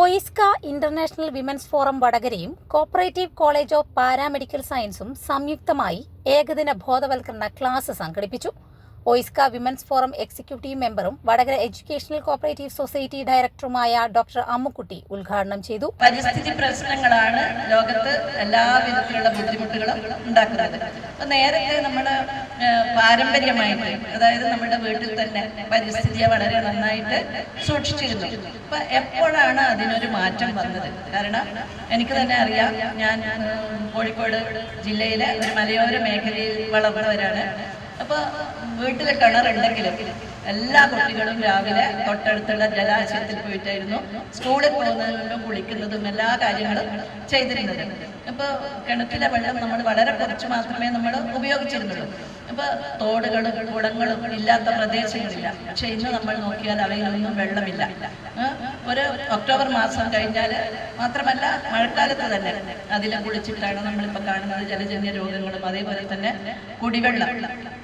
OISCA international women's forum വടകരയും cooperative college of paramedical സയൻസും സംയുക്തമായി ഏകദിന ബോധവൽക്കരണ ക്ലാസ് സംഘടിപ്പിച്ചു. ഒയിസ്ക വിമൻസ് ഫോറം എക്സിക്യൂട്ടീവ് മെമ്പറും വടകര എഡ്യൂക്കേഷണൽ കോപ്പറേറ്റീവ് സൊസൈറ്റി ഡയറക്ടറുമായ ഡോക്ടർ അമ്മുക്കുട്ടി ഉദ്ഘാടനം ചെയ്തു. പരിസ്ഥിതി പ്രശ്നങ്ങളാണ് ലോകത്ത് എല്ലാ വിധത്തിലുള്ള ബുദ്ധിമുട്ടുകളും ഉണ്ടാക്കുന്നത്. അപ്പൊ നേരത്തെ നമ്മൾ പാരമ്പര്യമായിട്ട് അതായത് നമ്മുടെ വീട്ടിൽ തന്നെ പരിസ്ഥിതിയെ വളരെ നന്നായിട്ട് സൂക്ഷിച്ചിരുന്നു. അപ്പൊ എപ്പോഴാണ് അതിനൊരു മാറ്റം വന്നത്? കാരണം എനിക്ക് തന്നെ അറിയാം ഞാൻ കോഴിക്കോട് ജില്ലയിലെ ഒരു മലയോര മേഖലയിൽ വളർന്നവരാണ്. അപ്പൊ വീട്ടിലെ കിണറുണ്ടെങ്കിലും എല്ലാ കുട്ടികളും രാവിലെ തൊട്ടടുത്തുള്ള ജലാശയത്തിൽ പോയിട്ടായിരുന്നു സ്കൂളിൽ പോകുന്നതും കുളിക്കുന്നതും എല്ലാ കാര്യങ്ങളും ചെയ്തിരുന്നത്. അപ്പൊ കിണറ്റിലെ വെള്ളം നമ്മൾ വളരെ കുറച്ച് മാത്രമേ നമ്മൾ ഉപയോഗിച്ചിരുന്നുള്ളൂ. അപ്പൊ തോടുകളും കുളങ്ങളും ഇല്ലാത്ത പ്രദേശങ്ങളില്ല. പക്ഷെ ഇന്ന് നമ്മൾ നോക്കിയാൽ അവയിലൊന്നും വെള്ളമില്ല. ഒരു ഒക്ടോബർ മാസം കഴിഞ്ഞാൽ മാത്രമല്ല മഴക്കാലത്ത് തന്നെ അതിൽ കുളിച്ചിട്ടാണ് നമ്മളിപ്പോൾ കാണുന്നത് ജലജന്യ രോഗങ്ങളും അതേപോലെ തന്നെ കുടിവെള്ളം.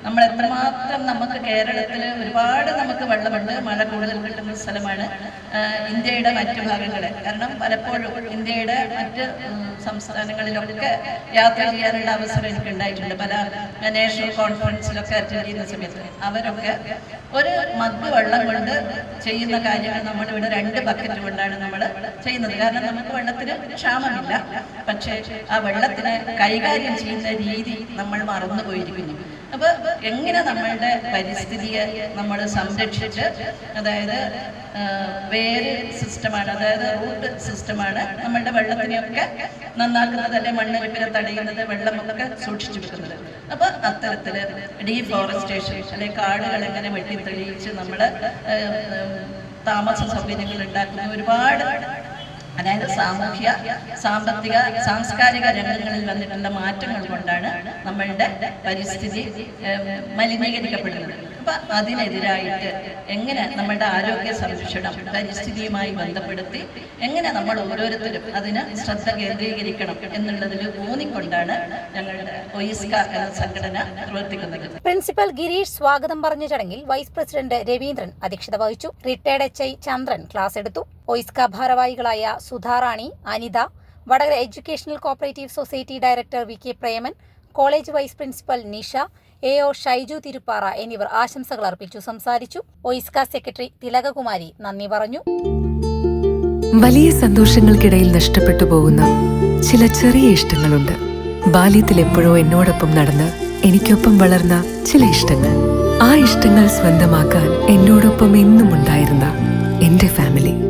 നമ്മൾ എത്രമാത്രം നമുക്ക് കേരളത്തിൽ ഒരുപാട് നമുക്ക് വെള്ളമുണ്ട് മഴ കൂടുതൽ കിട്ടുന്ന സ്ഥലമാണ് ഇന്ത്യയുടെ മറ്റു ഭാഗങ്ങളെ. കാരണം പലപ്പോഴും ഇന്ത്യയുടെ മറ്റ് സംസ്ഥാനങ്ങളിലൊക്കെ യാത്ര ചെയ്യാനുള്ള അവസരം എനിക്ക് ഉണ്ടായിട്ടുണ്ട് പല നാഷണൽ കോൺഫറൻസിലൊക്കെ അറ്റൻഡ് ചെയ്യുന്ന സമയത്ത് അവരൊക്കെ ഒരു മഗ് വെള്ളം കൊണ്ട് ചെയ്യുന്ന കാര്യങ്ങൾ നമ്മളിവിടെ രണ്ട് ബക്കറ്റ് കൊണ്ടാണ് നമ്മൾ ചെയ്യുന്നത്. കാരണം നമുക്ക് വെള്ളത്തിന് ക്ഷാമമില്ല. പക്ഷേ ആ വെള്ളത്തിനെ കൈകാര്യം ചെയ്യുന്ന രീതി നമ്മൾ മറന്നു പോയിരിക്കുന്നു അപ്പൊ എങ്ങനെ നമ്മളുടെ പരിസ്ഥിതിയെ നമ്മൾ സംരക്ഷിച്ച് അതായത് വേര് സിസ്റ്റമാണ് അതായത് റൂട്ട് സിസ്റ്റമാണ് നമ്മളുടെ വെള്ളത്തിനെയൊക്കെ നന്നാക്കുന്നത് അല്ലെ മണ്ണ് മണ്ണൊലിപ്പിനെ തടയുന്നത് വെള്ളമൊക്കെ സൂക്ഷിച്ചു വെക്കുന്നത്. അപ്പൊ അത്തരത്തിൽ ഡീഫോറസ്റ്റേഷൻ അല്ലെ കാടുകൾ എങ്ങനെ വെട്ടി തെളിയിച്ച് നമ്മൾ താമസ സൗകര്യങ്ങൾ ഉണ്ടാക്കുന്ന ഒരുപാട് അതായത് സാമൂഹ്യ സാമ്പത്തിക സാംസ്കാരിക രംഗങ്ങളിൽ വന്നിട്ടുള്ള മാറ്റങ്ങൾ കൊണ്ടാണ് നമ്മളുടെ പരിസ്ഥിതി മലിനീകരിക്കപ്പെടുന്നത്. അപ്പൊ അതിനെതിരായിട്ട് എങ്ങനെ നമ്മുടെ ആരോഗ്യ സംരക്ഷണം പരിസ്ഥിതിയുമായി ബന്ധപ്പെടുത്തി എങ്ങനെ നമ്മൾ ഓരോരുത്തരും അതിന് ശ്രദ്ധ കേന്ദ്രീകരിക്കണം എന്നുള്ളതിൽ ഊന്നിക്കൊണ്ടാണ് ഞങ്ങളുടെ ഒയിസ്ക എന്ന സംഘടന പ്രവർത്തിക്കുന്നത്. പ്രിൻസിപ്പൽ ഗിരീഷ് സ്വാഗതം പറഞ്ഞ ചടങ്ങിൽ വൈസ് പ്രസിഡന്റ് രവീന്ദ്രൻ അധ്യക്ഷത വഹിച്ചു. Retired H I Chandran class എടുത്തു. ഒയിസ്ക ഭാരവാഹികളായ Sudharani Anitha Vadakara educational cooperative society director V K Preman college vice principal Nisha A O Shaiju Thiruppara എന്നിവർ ആശംസകൾ അർപ്പിച്ചു സംസാരിച്ചു. ഒയിസ്ക സെക്രട്ടറി തിലകകുമാരി നന്ദി പറഞ്ഞു. വലിയ സന്തോഷങ്ങൾക്കിടയിൽ നഷ്ടപ്പെട്ടു പോകുന്ന ചില ചെറിയ ഇഷ്ടങ്ങളുണ്ട്. ബാല്യത്തിൽ എപ്പോഴോ എന്നോടൊപ്പം നടന്ന് എനിക്കൊപ്പം വളർന്ന ചില ഇഷ്ടങ്ങൾ. ആ ഇഷ്ടങ്ങൾ സ്വന്തമാക്കാൻ എന്നോടൊപ്പം എന്നും ഉണ്ടായിരുന്ന എന്റെ ഫാമിലി.